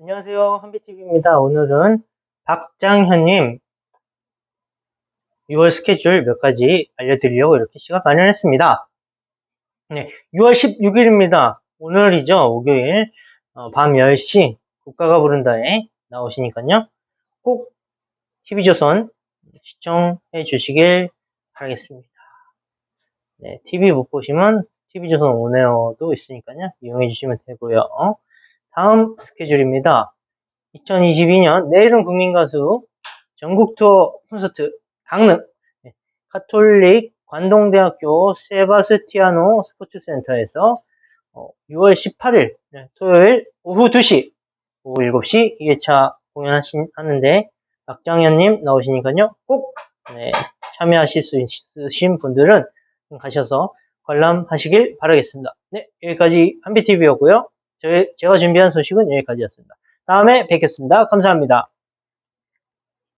안녕하세요. 한비TV입니다. 오늘은 박장현님 6월 스케줄 몇 가지 알려드리려고 이렇게 시간 마련했습니다. 네, 6월 16일입니다. 오늘이죠. 목요일 어, 밤 10시 국가가 부른다에 나오시니까요. 꼭 TV조선 시청해 주시길 바라겠습니다. 네, TV 못 보시면 TV조선 온에어도 있으니까요. 이용해 주시면 되고요. 다음 스케줄입니다. 2022년 내일은 국민가수 전국 투어 콘서트 강릉 네, 카톨릭 관동대학교 세바스티아노 스포츠센터에서 어, 6월 18일 네, 토요일 오후 2시 오후 7시 2회차 공연하는데 박장현님 나오시니까요 꼭 네, 참여하실 수 있으신 분들은 가셔서 관람하시길 바라겠습니다. 네 여기까지 한비TV였고요. 제가 준비한 소식은 여기까지였습니다. 다음에 뵙겠습니다. 감사합니다.